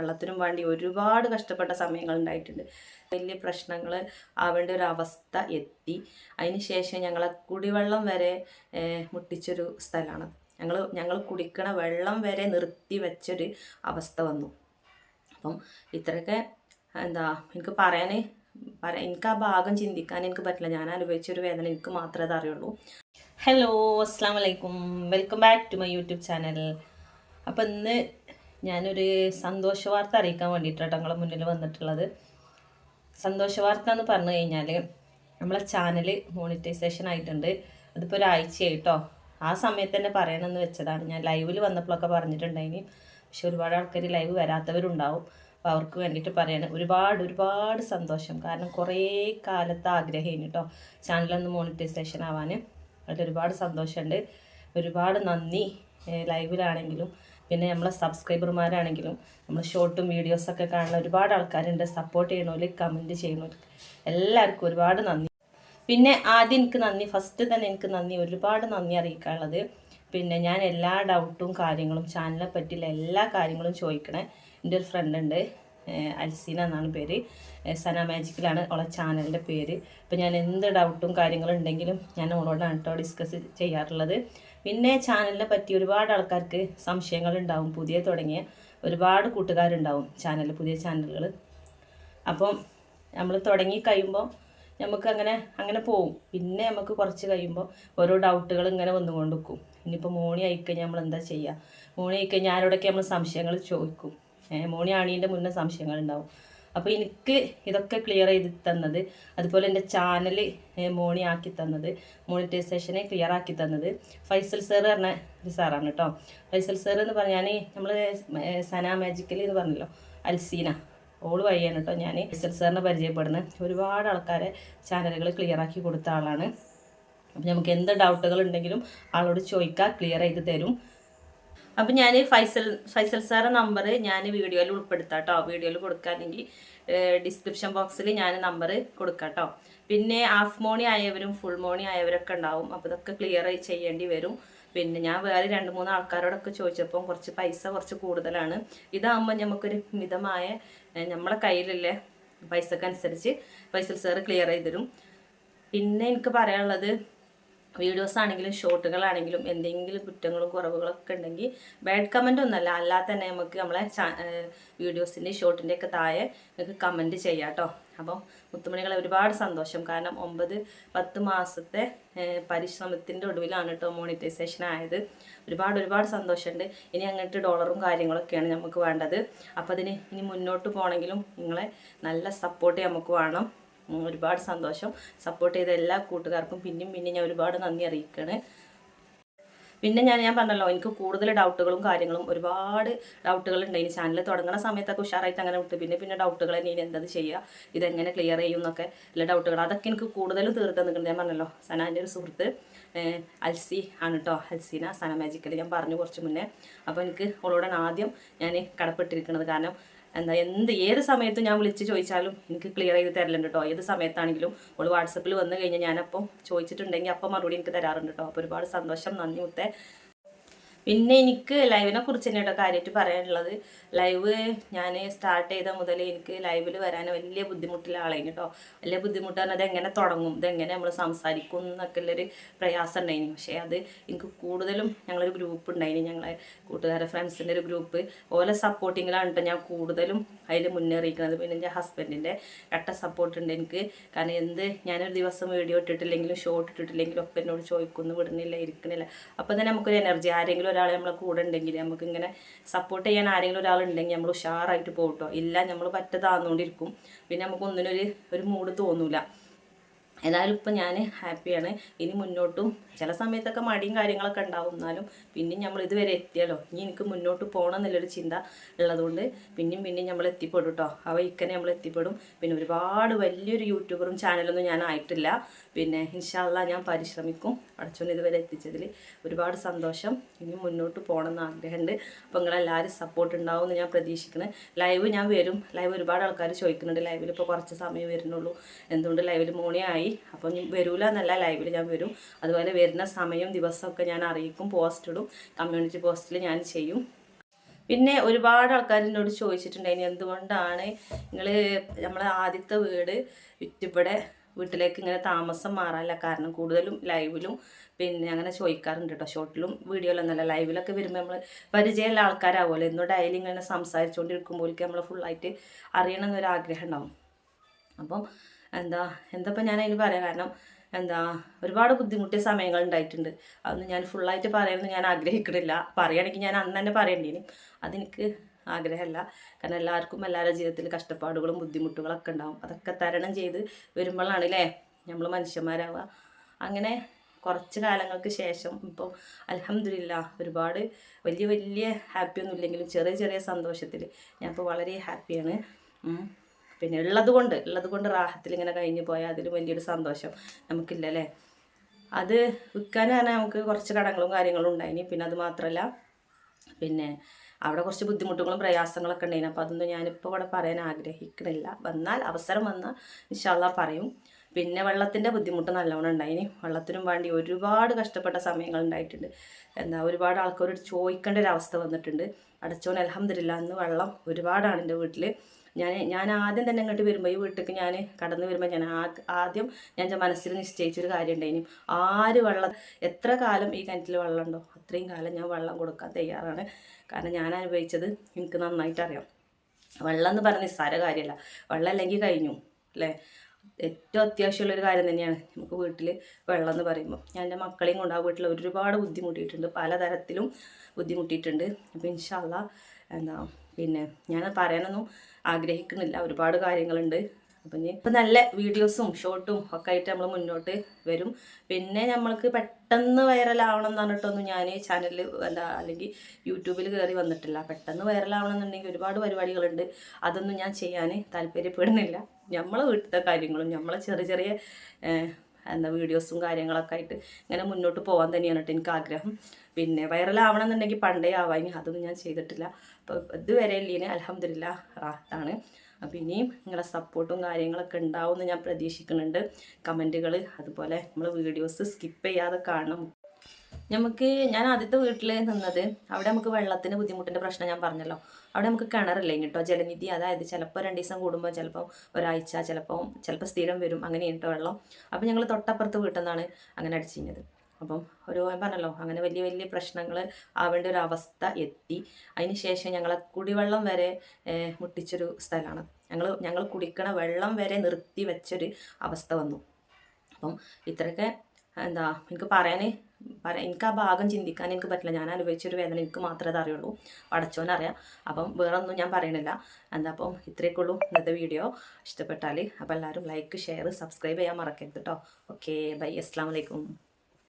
വെള്ളത്തിനും വേണ്ടി ഒരുപാട് കഷ്ടപ്പെട്ട സമയങ്ങൾ ഉണ്ടായിട്ടുണ്ട്. വലിയ പ്രശ്നങ്ങൾ ആവേണ്ട ഒരു അവസ്ഥ എത്തി. അതിന് ശേഷം ഞങ്ങളെ കുടിവെള്ളം വരെ മുട്ടിച്ചൊരു സ്ഥലമാണ്. ഞങ്ങൾ ഞങ്ങൾ കുടിക്കണ വെള്ളം വരെ നിർത്തി വെച്ചൊരു അവസ്ഥ വന്നു. അപ്പം ഇത്രയൊക്കെ എന്താ എനിക്ക് പറയാൻ പറ എനിക്ക് ആ ഭാഗം ചിന്തിക്കാൻ എനിക്ക് പറ്റില്ല. ഞാൻ അനുഭവിച്ചൊരു വേദന എനിക്ക് മാത്രമേ അത് അറിയുള്ളൂ. ഹലോ അസ്സാം വലൈക്കും welcome back to my YouTube channel അപ്പം ഇന്ന് ഞാനൊരു സന്തോഷ വാർത്ത അറിയിക്കാൻ വേണ്ടിയിട്ടാണ് നിങ്ങളെ മുന്നിൽ വന്നിട്ടുള്ളത്. സന്തോഷ വാർത്ത എന്ന് പറഞ്ഞു കഴിഞ്ഞാൽ നമ്മളെ ചാനൽ മോണിറ്റൈസേഷൻ ആയിട്ടുണ്ട്. അതിപ്പോൾ ഒരാഴ്ചയായി കേട്ടോ ആ സമയത്ത് തന്നെ പറയണമെന്ന് വെച്ചതാണ്. ഞാൻ ലൈവിൽ വന്നപ്പോഴൊക്കെ പറഞ്ഞിട്ടുണ്ടായിനി. പക്ഷെ ഒരുപാട് ആൾക്കാർ ലൈവ് വരാത്തവരുണ്ടാവും. അപ്പോൾ അവർക്ക് വേണ്ടിയിട്ട് പറയാണ്. ഒരുപാട് ഒരുപാട് സന്തോഷം. കാരണം കുറേ കാലത്ത് ആഗ്രഹം കേട്ടോ ചാനലൊന്ന് മോണിറ്റൈസേഷൻ ആവാൻ അതിൽ ഒരുപാട് സന്തോഷമുണ്ട് ഒരുപാട് നന്ദി ലൈവിലാണെങ്കിലും. പിന്നെ നമ്മളെ സബ്സ്ക്രൈബർമാരാണെങ്കിലും നമ്മൾ ഷോർട്ടും വീഡിയോസൊക്കെ കാണുന്ന ഒരുപാട് ആൾക്കാരുണ്ട്. സപ്പോർട്ട് ചെയ്യണവർ കമന്റ് ചെയ്യണവർ എല്ലാവർക്കും ഒരുപാട് നന്ദി. പിന്നെ ആദ്യം എനിക്ക് നന്ദി ഫസ്റ്റ് തന്നെ എനിക്ക് നന്ദി ഒരുപാട് നന്ദി അറിയിക്കാനുള്ളത്. പിന്നെ ഞാൻ എല്ലാ ഡൗട്ടും കാര്യങ്ങളും ചാനലിനെ പറ്റിയുള്ള എല്ലാ കാര്യങ്ങളും ചോദിക്കണേ. എന്റെ ഒരു ഫ്രണ്ട് ഉണ്ട് അൽസീന എന്നാണ് പേര്. സന മാജിക്കിലാണ് ഉള്ള ചാനലിന്റെ പേര്. അപ്പോൾ ഞാൻ എന്ത് ഡൗട്ടും കാര്യങ്ങളും ഉണ്ടെങ്കിലും ഞാൻ അവളോടാണ് കേട്ടോ ഡിസ്കസ് ചെയ്യാറുള്ളത്. പിന്നെ ചാനലിനെ പറ്റി ഒരുപാട് ആൾക്കാർക്ക് സംശയങ്ങളുണ്ടാവും. പുതിയ തുടങ്ങിയ ഒരുപാട് കൂട്ടുകാരുണ്ടാവും ചാനൽ പുതിയ ചാനലുകൾ അപ്പം നമ്മൾ തുടങ്ങി കഴിയുമ്പോൾ നമുക്ക് അങ്ങനെ അങ്ങനെ പോവും. പിന്നെ നമുക്ക് കുറച്ച് കഴിയുമ്പോൾ ഓരോ ഡൗട്ടുകൾ ഇങ്ങനെ വന്നുകൊണ്ട് നിൽക്കും ഇനിയിപ്പോൾ മോണി ആയിക്കഴിഞ്ഞാൽ നമ്മൾ എന്താ ചെയ്യുക മോണി ആയിക്കഴിഞ്ഞാൽ ആരോടൊക്കെ നമ്മൾ സംശയങ്ങൾ ചോദിക്കും? മോണി ആണീന്റെ മുന്നേ സംശയങ്ങൾ ഉണ്ടാവും അപ്പോൾ എനിക്ക് ഇതൊക്കെ ക്ലിയർ ചെയ്ത് തന്നത് അതുപോലെ എന്റെ ചാനൽ മോണി ആക്കി തന്നത് മോണിറ്റൈസേഷനെ ക്ലിയർ ആക്കി തന്നത് ഫൈസൽ സർ പറഞ്ഞ ഒരു സാറാണ് കേട്ടോ ഫൈസൽ സർ എന്ന് പറഞ്ഞാൽ നമ്മൾ സന മാജിക്കൽ എന്ന് പറഞ്ഞല്ലോ അൽസീന. ഓൾ വഴിയാണ് കേട്ടോ ഞാൻ ഫൈസൽ സാറിനെ പരിചയപ്പെടുന്നത്. ഒരുപാട് ആൾക്കാരെ ചാനലുകൾ ക്ലിയർ ആക്കി കൊടുത്ത ആളാണ്. നമുക്ക് എന്ത് ഡൗട്ടുകൾ ഉണ്ടെങ്കിലും ആളോട് ചോദിക്കാം ക്ലിയർ ചെയ്ത് തരും. അപ്പം ഞാൻ ഫൈസൽ ഫൈസൽ സാറെ നമ്പർ ഞാൻ വീഡിയോയിൽ ഉൾപ്പെടുത്താം കേട്ടോ വീഡിയോയിൽ കൊടുക്കാമെങ്കിൽ ഡിസ്ക്രിപ്ഷൻ ബോക്സിൽ ഞാൻ നമ്പർ കൊടുക്കാം കേട്ടോ പിന്നെ ഹാഫ് മോണി ആയവരും ഫുൾ മോണി ആയവരൊക്കെ ഉണ്ടാവും. അപ്പോൾ ഇതൊക്കെ ക്ലിയർ ചെയ്യേണ്ടി വരും. പിന്നെ ഞാൻ വേറെ രണ്ട് മൂന്ന് ആൾക്കാരോടൊക്കെ ചോദിച്ചപ്പോൾ കുറച്ച് പൈസ കുറച്ച് കൂടുതലാണ്. ഇതാകുമ്പോൾ നമുക്കൊരു മിതമായ നമ്മളെ കയ്യിലുള്ള പൈസക്കനുസരിച്ച് ഫൈസൽ സാറ് ക്ലിയർ ചെയ്ത് തരും പിന്നെ എനിക്ക് പറയാനുള്ളത് വീഡിയോസ് ആണെങ്കിലും ഷോർട്ടുകളാണെങ്കിലും എന്തെങ്കിലും കുറ്റങ്ങളും കുറവുകളൊക്കെ ഉണ്ടെങ്കിൽ ബാഡ് കമന്റ് ഒന്നല്ല അല്ലാതെ തന്നെ നമുക്ക് നമ്മളെ വീഡിയോസിന്റെ ഷോർട്ടിന്റെ ഒക്കെ താഴെ നിങ്ങൾക്ക് കമന്റ് ചെയ്യാം കേട്ടോ. അപ്പോൾ മുത്തുമണികളെ ഒരുപാട് സന്തോഷം. കാരണം ഒമ്പത് പത്ത് മാസത്തെ പരിശ്രമത്തിന്റെ ഒടുവിലാണ് കേട്ടോ മോണിറ്റൈസേഷൻ ആയത്. ഒരുപാട് ഒരുപാട് സന്തോഷമുണ്ട്. ഇനി അങ്ങോട്ട് ഡോളറും കാര്യങ്ങളൊക്കെയാണ് നമുക്ക് വേണ്ടത്. അപ്പോൾ അതിന് ഇനി മുന്നോട്ട് പോകണമെങ്കിലും നിങ്ങളെ നല്ല സപ്പോർട്ട് നമുക്ക് വേണം. ഒരുപാട് സന്തോഷം. സപ്പോർട്ട് ചെയ്ത എല്ലാ കൂട്ടുകാർക്കും പിന്നെയും പിന്നെയും ഞാൻ ഒരുപാട് നന്ദി അറിയിക്കുകയാണ് പിന്നെ ഞാൻ ഞാൻ പറഞ്ഞല്ലോ എനിക്ക് കൂടുതൽ ഡൗട്ടുകളും കാര്യങ്ങളും ഒരുപാട് ഡൗട്ടുകൾ ഉണ്ട്. ഇനി ചാനൽ തുടങ്ങുന്ന സമയത്തൊക്കെ ഉഷാറായിട്ട് അങ്ങനെ വിട്ടു. പിന്നെ പിന്നെ ഡൗട്ടുകൾ ഇനി എന്തത് ചെയ്യുക ഇതെങ്ങനെ ക്ലിയർ ചെയ്യും എന്നൊക്കെ ഉള്ള ഡൗട്ടുകൾ അതൊക്കെ എനിക്ക് കൂടുതലും തീർത്ത് നിൽക്കുന്നത് ഞാൻ പറഞ്ഞല്ലോ സനാന്റെ ഒരു സുഹൃത്ത് അൽസി ആണ് കേട്ടോ അൽസീന സന മാജിക്കൽ ഞാൻ പറഞ്ഞു കുറച്ച് മുന്നേ. അപ്പോൾ എനിക്ക് അവളോടാണ് ആദ്യം ഞാൻ കടപ്പെട്ടിരിക്കുന്നത്. കാരണം എന്താ എന്ത് ഏത് സമയത്തും ഞാൻ വിളിച്ച് ചോദിച്ചാലും എനിക്ക് ക്ലിയർ ചെയ്ത് തരലുണ്ട് കേട്ടോ ഏത് സമയത്താണെങ്കിലും അവൾ വാട്സപ്പിൽ വന്നു കഴിഞ്ഞാൽ ഞാനപ്പം ചോദിച്ചിട്ടുണ്ടെങ്കിൽ അപ്പം മറുപടി എനിക്ക് തരാറുണ്ട് കേട്ടോ അപ്പോൾ ഒരുപാട് സന്തോഷം നന്ദി മുത്തേ. പിന്നെ എനിക്ക് ലൈവിനെ കുറിച്ച് തന്നെ കേട്ടോ കാര്യമായിട്ട് പറയാനുള്ളത്. ലൈവ് ഞാൻ സ്റ്റാർട്ട് ചെയ്ത മുതൽ എനിക്ക് ലൈവിൽ വരാൻ വലിയ ബുദ്ധിമുട്ടുള്ള ആളായി കേട്ടോ. വലിയ ബുദ്ധിമുട്ട് പറഞ്ഞാൽ എങ്ങനെ തുടങ്ങും? ഇതെങ്ങനെ നമ്മൾ സംസാരിക്കും എന്നൊക്കെ ഉള്ളൊരു പ്രയാസം ഉണ്ടായിന്. പക്ഷേ അത് എനിക്ക് കൂടുതലും ഞങ്ങളൊരു ഗ്രൂപ്പ് ഉണ്ടായിന്. ഞങ്ങളെ കൂട്ടുകാരെ ഫ്രണ്ട്സിന്റെ ഒരു ഗ്രൂപ്പ് ഓലെ സപ്പോർട്ടിങ്ങിലാണ് കേട്ടോ ഞാൻ കൂടുതലും അതിൽ മുന്നേറിയിരിക്കുന്നത്. പിന്നെ എന്റെ ഹസ്ബൻഡിന്റെ കട്ട സപ്പോർട്ട് ഉണ്ട് എനിക്ക്. കാരണം എന്ത് ഞാനൊരു ദിവസം വീഡിയോ ഇട്ടിട്ടില്ലെങ്കിലും ഷോർട്ട് ഇട്ടിട്ടില്ലെങ്കിലും ഒക്കെ എന്നോട് ചോദിക്കുന്നു. വിടുന്നില്ല ഇരിക്കുന്നില്ല. അപ്പോൾ തന്നെ നമുക്കൊരു എനർജി ആരെങ്കിലും ഒരാൾ നമ്മളെ കൂടെ ഉണ്ടെങ്കിൽ നമുക്ക് ഇങ്ങനെ സപ്പോർട്ട് ചെയ്യാൻ ആരെങ്കിലും ഒരാൾ ഉണ്ടെങ്കിൽ നമ്മൾ ഉഷാറായിട്ട് പോകട്ടോ കേട്ടോ ഇല്ല നമ്മൾ പറ്റതാന്നുകൊണ്ടിരിക്കും പിന്നെ നമുക്ക് ഒന്നിനൊരു ഒരു മൂഡ് തോന്നൂല. ഏതായാലും ഇപ്പം ഞാൻ ഹാപ്പിയാണ്. ഇനി മുന്നോട്ടും ചില സമയത്തൊക്കെ മടിയും കാര്യങ്ങളൊക്കെ ഉണ്ടാവും. എന്നാലും പിന്നെയും നമ്മൾ ഇതുവരെ എത്തിയല്ലോ ഇനി എനിക്ക് മുന്നോട്ട് പോകണം എന്നുള്ളൊരു ചിന്ത ഉള്ളതുകൊണ്ട് പിന്നെയും പിന്നെയും നമ്മൾ എത്തിപ്പെടും കേട്ടോ അവ ഇക്കനെ നമ്മൾ എത്തിപ്പെടും. പിന്നെ ഒരുപാട് വലിയൊരു യൂട്യൂബറും ചാനലൊന്നും ഞാൻ ആയിട്ടില്ല. പിന്നെ ഇൻഷാല്ല ഞാൻ പരിശ്രമിക്കും. അടച്ചോണ്ട് ഇതുവരെ എത്തിച്ചതിൽ ഒരുപാട് സന്തോഷം. ഇനി മുന്നോട്ട് പോകണം എന്ന് ആഗ്രഹമുണ്ട്. അപ്പോൾ നിങ്ങളെല്ലാവരും സപ്പോർട്ട് ഉണ്ടാവും എന്ന് ഞാൻ പ്രതീക്ഷിക്കുന്നത് ലൈവ് ഞാൻ വരും. ലൈവ് ഒരുപാട് ആൾക്കാർ ചോദിക്കുന്നുണ്ട്. ലൈവിൽ ഇപ്പോൾ കുറച്ച് സമയം വരുന്നുള്ളൂ. എന്തുകൊണ്ട് ലൈവിൽ മോണിയായി? അപ്പം വരൂല എന്നല്ല ലൈവിൽ ഞാൻ വരും. അതുപോലെ വരുന്ന സമയം ദിവസമൊക്കെ ഞാൻ അറിയിക്കും പോസ്റ്റ് ഇടും. കമ്മ്യൂണിറ്റി പോസ്റ്റിൽ ഞാൻ ചെയ്യും. പിന്നെ ഒരുപാട് ആൾക്കാർ എന്നോട് ചോദിച്ചിട്ടുണ്ടായിനി എന്തുകൊണ്ടാണ് നിങ്ങൾ നമ്മളെ ആദ്യത്തെ വീട് വിറ്റിവിടെ വീട്ടിലേക്ക് ഇങ്ങനെ താമസം മാറാനില്ല? കാരണം കൂടുതലും ലൈവിലും പിന്നെ അങ്ങനെ ചോദിക്കാറുണ്ട് കേട്ടോ ഷോർട്ടിലും വീഡിയോയിലൊന്നല്ല ലൈവിലൊക്കെ വരുമ്പോൾ നമ്മൾ പരിചയമുള്ള ആൾക്കാരാവുമല്ലോ. എന്നോ ഡയലി ഇങ്ങനെ സംസാരിച്ചുകൊണ്ടിരിക്കുമ്പോഴേക്കും നമ്മൾ ഫുള്ളായിട്ട് അറിയണം എന്നൊരു ആഗ്രഹം ഉണ്ടാവും. അപ്പം എന്താ എന്താ ഞാൻ അതിന് പറയാം? കാരണം എന്താ ഒരുപാട് ബുദ്ധിമുട്ടിയ സമയങ്ങൾ ഉണ്ടായിട്ടുണ്ട്. അതൊന്നും ഞാൻ ഫുള്ളായിട്ട് പറയുന്നത് ഞാൻ ആഗ്രഹിക്കണില്ല. പറയുകയാണെങ്കിൽ ഞാൻ അന്ന് തന്നെ പറയേണ്ടീന്. അതെനിക്ക് ആഗ്രഹമല്ല കാരണം എല്ലാവർക്കും എല്ലാവരുടെ ജീവിതത്തിൽ കഷ്ടപ്പാടുകളും ബുദ്ധിമുട്ടുകളൊക്കെ ഉണ്ടാവും. അതൊക്കെ തരണം ചെയ്ത് വരുമ്പോഴാണ് അല്ലേ നമ്മൾ മനുഷ്യന്മാരാവുക. അങ്ങനെ കുറച്ച് കാലങ്ങൾക്ക് ശേഷം ഇപ്പോൾ അലഹമില്ല ഒരുപാട് വലിയ വലിയ ഹാപ്പിയൊന്നും ഇല്ലെങ്കിലും ചെറിയ ചെറിയ സന്തോഷത്തിൽ ഞാനിപ്പോൾ വളരെ ഹാപ്പിയാണ്. പിന്നെ ഉള്ളത് കൊണ്ട് ഉള്ളത് കൊണ്ട് റാഹത്തിൽ ഇങ്ങനെ കഴിഞ്ഞു പോയാൽ അതിലും വലിയൊരു സന്തോഷം നമുക്കില്ല അല്ലേ അത് വിൽക്കാൻ തന്നെ നമുക്ക് കുറച്ച് കടങ്ങളും കാര്യങ്ങളും ഉണ്ടായിനി. പിന്നെ അത് മാത്രമല്ല പിന്നെ അവിടെ കുറച്ച് ബുദ്ധിമുട്ടുകളും പ്രയാസങ്ങളൊക്കെ ഉണ്ടായിന്. അപ്പോൾ അതൊന്നും ഞാനിപ്പോൾ ഇവിടെ പറയാൻ ആഗ്രഹിക്കണില്ല. വന്നാൽ അവസരം വന്നാൽ ഇൻഷാല്ല പറയും. പിന്നെ വെള്ളത്തിന്റെ ബുദ്ധിമുട്ട് നല്ലവണ്ണം ഉണ്ടായിനി. വെള്ളത്തിനും വേണ്ടി ഒരുപാട് കഷ്ടപ്പെട്ട സമയങ്ങൾ ഉണ്ടായിട്ടുണ്ട്. എന്താ ഒരുപാട് ആൾക്കാരോട് ചോദിക്കേണ്ട ഒരു അവസ്ഥ വന്നിട്ടുണ്ട്. അടച്ചോൻ അലഹമില്ല അന്ന് വെള്ളം ഒരുപാടാണ് എന്റെ വീട്ടിൽ ഞാൻ ഞാൻ ആദ്യം തന്നെ ഇങ്ങോട്ട് വരുമ്പോൾ ഈ വീട്ടിലേക്ക് ഞാൻ കടന്നു വരുമ്പോൾ ഞാൻ ആദ്യം ഞാൻ മനസ്സിൽ നിശ്ചയിച്ചൊരു കാര്യം ഉണ്ടായിനും. ആര് വെള്ളം എത്ര കാലം ഈ കിണറ്റിൽ വെള്ളം ഉണ്ടോ? അത്രയും കാലം ഞാൻ വെള്ളം കൊടുക്കാൻ തയ്യാറാണ്. കാരണം ഞാൻ അനുഭവിച്ചത് എനിക്ക് നന്നായിട്ട് അറിയാം. വെള്ളം എന്ന് പറഞ്ഞ നിസ്സാര കാര്യമല്ല വെള്ളം അല്ലെങ്കിൽ കഴിഞ്ഞു അല്ലേ? ഏറ്റവും അത്യാവശ്യമുള്ളൊരു കാര്യം തന്നെയാണ് നമുക്ക് വീട്ടിൽ വെള്ളം എന്ന് പറയുമ്പോൾ ഞാൻ എന്റെ മക്കളെയും കൊണ്ട് ആ വീട്ടിൽ ഒരുപാട് ബുദ്ധിമുട്ടിയിട്ടുണ്ട്. പലതരത്തിലും ബുദ്ധിമുട്ടിയിട്ടുണ്ട്. അപ്പോൾ ഇൻഷാല്ല എന്താ പിന്നെ ഞാൻ പറയാനൊന്നും ആഗ്രഹിക്കുന്നില്ല. ഒരുപാട് കാര്യങ്ങളുണ്ട്. അപ്പം ഇനി ഇപ്പം നല്ല വീഡിയോസും ഷോർട്ടും ഒക്കെ ആയിട്ട് നമ്മൾ മുന്നോട്ട് വരും. പിന്നെ നമ്മൾക്ക് പെട്ടെന്ന് വൈറലാവണം എന്ന് പറഞ്ഞിട്ടൊന്നും ഞാൻ ചാനലിൽ എന്താ അല്ലെങ്കിൽ യൂട്യൂബിൽ കയറി വന്നിട്ടില്ല. പെട്ടെന്ന് വൈറലാവണം എന്നുണ്ടെങ്കിൽ ഒരുപാട് പരിപാടികളുണ്ട്. അതൊന്നും ഞാൻ ചെയ്യാൻ താല്പര്യപ്പെടുന്നില്ല. നമ്മളെ വീട്ടിലത്തെ കാര്യങ്ങളും നമ്മളെ ചെറിയ ചെറിയ എന്താ വീഡിയോസും കാര്യങ്ങളൊക്കെ ആയിട്ട് ഇങ്ങനെ മുന്നോട്ട് പോകാൻ തന്നെയാണ് കേട്ടോ എനിക്ക് ആഗ്രഹം. പിന്നെ വൈറലാവണം എന്നുണ്ടെങ്കിൽ പണ്ടേ ആവാൻ അതൊന്നും ഞാൻ ചെയ്തിട്ടില്ല. അപ്പോൾ ഇതുവരെ ഇല്ലീന്. അലഹമില്ല റാത്താണ് അപ്പോൾ ഇനിയും നിങ്ങളുടെ സപ്പോർട്ടും കാര്യങ്ങളൊക്കെ ഉണ്ടാവുമെന്ന് ഞാൻ പ്രതീക്ഷിക്കുന്നുണ്ട്. കമന്റുകൾ അതുപോലെ നമ്മൾ വീഡിയോസ് സ്കിപ്പ് ചെയ്യാതെ കാണണം. നമുക്ക് ഞാൻ ആദ്യത്തെ വീട്ടിൽ നിന്നത് അവിടെ നമുക്ക് വെള്ളത്തിന് ബുദ്ധിമുട്ടിന്റെ പ്രശ്നം ഞാൻ പറഞ്ഞല്ലോ. അവിടെ നമുക്ക് കിണറില്ലേ കേട്ടോ ജലനിധി. അതായത് ചിലപ്പോൾ രണ്ട് ദിവസം കൂടുമ്പോൾ ചിലപ്പോൾ ഒരാഴ്ച ചിലപ്പോൾ ചിലപ്പോൾ സ്ഥിരം വരും. അങ്ങനെ കേട്ടോ വെള്ളം. അപ്പോൾ ഞങ്ങൾ തൊട്ടപ്പുറത്ത് വീട്ടിൽ നിന്നാണ് അങ്ങനെ അടിച്ചിരുന്നത്. അപ്പം ഒരു പറഞ്ഞല്ലോ അങ്ങനെ വലിയ വലിയ പ്രശ്നങ്ങൾ ആവേണ്ട ഒരു അവസ്ഥ എത്തി. അതിന് ശേഷം ഞങ്ങളെ കുടിവെള്ളം വരെ മുട്ടിച്ചൊരു സ്ഥലമാണ് ഞങ്ങൾ ഞങ്ങൾ കുടിക്കണ വെള്ളം വരെ നിർത്തി വെച്ചൊരു അവസ്ഥ വന്നു. അപ്പം ഇത്രയൊക്കെ എന്താ എനിക്ക് പറയാൻ പറയാൻ എനിക്ക് ആ ഭാഗം ചിന്തിക്കാൻ എനിക്ക് പറ്റില്ല. ഞാൻ അനുഭവിച്ചൊരു വേദന എനിക്ക് മാത്രമേ അതറിയുള്ളൂ അറിയുള്ളൂ. പടച്ചോനറിയാം അപ്പം വേറെ ഒന്നും ഞാൻ പറയണില്ല. എന്താ അപ്പം ഇത്രയൊക്കെ ഉള്ളൂ ഇന്നത്തെ വീഡിയോ ഇഷ്ടപ്പെട്ടാൽ അപ്പോൾ എല്ലാവരും ലൈക്ക് ഷെയർ സബ്സ്ക്രൈബ് ചെയ്യാൻ മറക്കരുത് കേട്ടോ ഓക്കെ ബൈ അസ്സാം വലൈക്കും